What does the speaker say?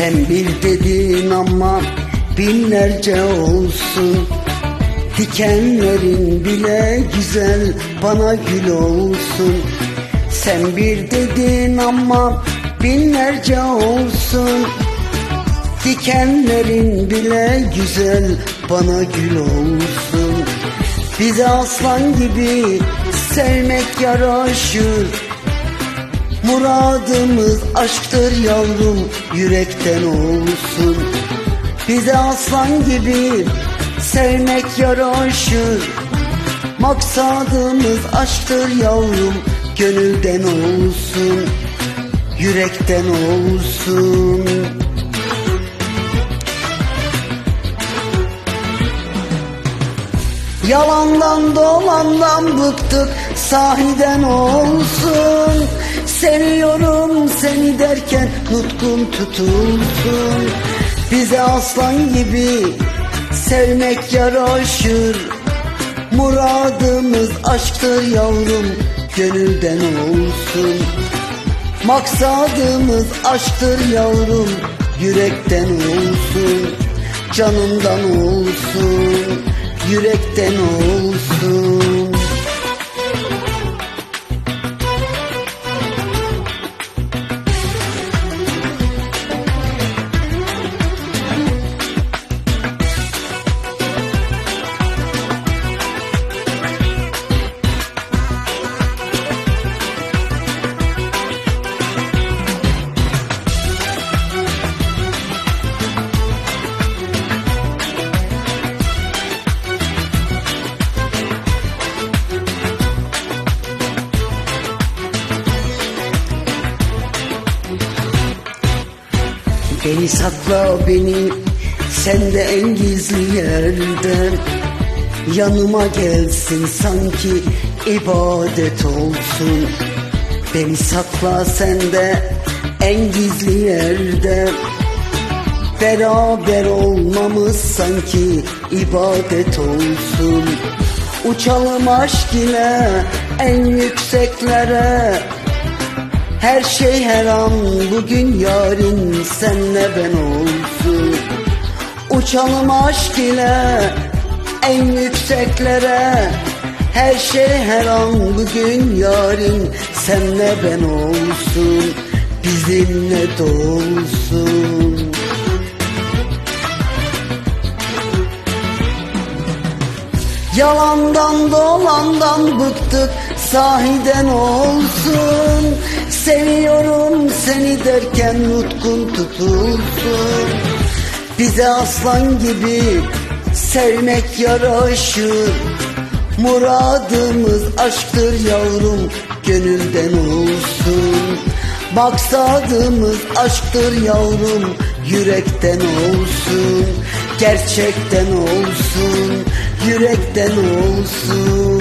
Sen bir dedin ama binlerce olsun. Dikenlerin bile güzel bana gül olsun. Sen bir dedin ama binlerce olsun. Dikenlerin bile güzel bana gül olsun. Bize aslan gibi sevmek yaraşır Muradımız aşktır yavrum yürekten olsun. Bize aslan gibi sevmek yaraşır. Maksadımız aşktır yavrum gönülden olsun Yürekten olsun. Yalandan dolandan bıktık sahiden olsun seni derken nutkun tutulsun Bize aslan gibi sevmek yaraşır. Muradımız aşktır yavrum gönülden olsun. Maksadımız aşktır yavrum yürekten olsun. Canından olsun yürekten olsun Beni sakla beni. Sende en gizli yerde Yanıma gelsin sanki ibadet olsun. Beni sakla sende en gizli yerde Beraber olmamız sanki ibadet olsun. Uçalım aşk ile en yükseklere her şey her an bugün yarın senle ben olsun. Uçalım aşk ile en yükseklere. Her şey her an bugün yarın senle ben olsun. Bizimle dolsun. Yalandan dolandan bıktık sahiden olsun Seviyorum seni derken nutkun tutulsun. Bize aslan gibi sevmek yaraşır. Muradımız aşktır yavrum gönülden olsun. Maksadımız aşktır yavrum yürekten olsun. Gerçekten olsun yürekten olsun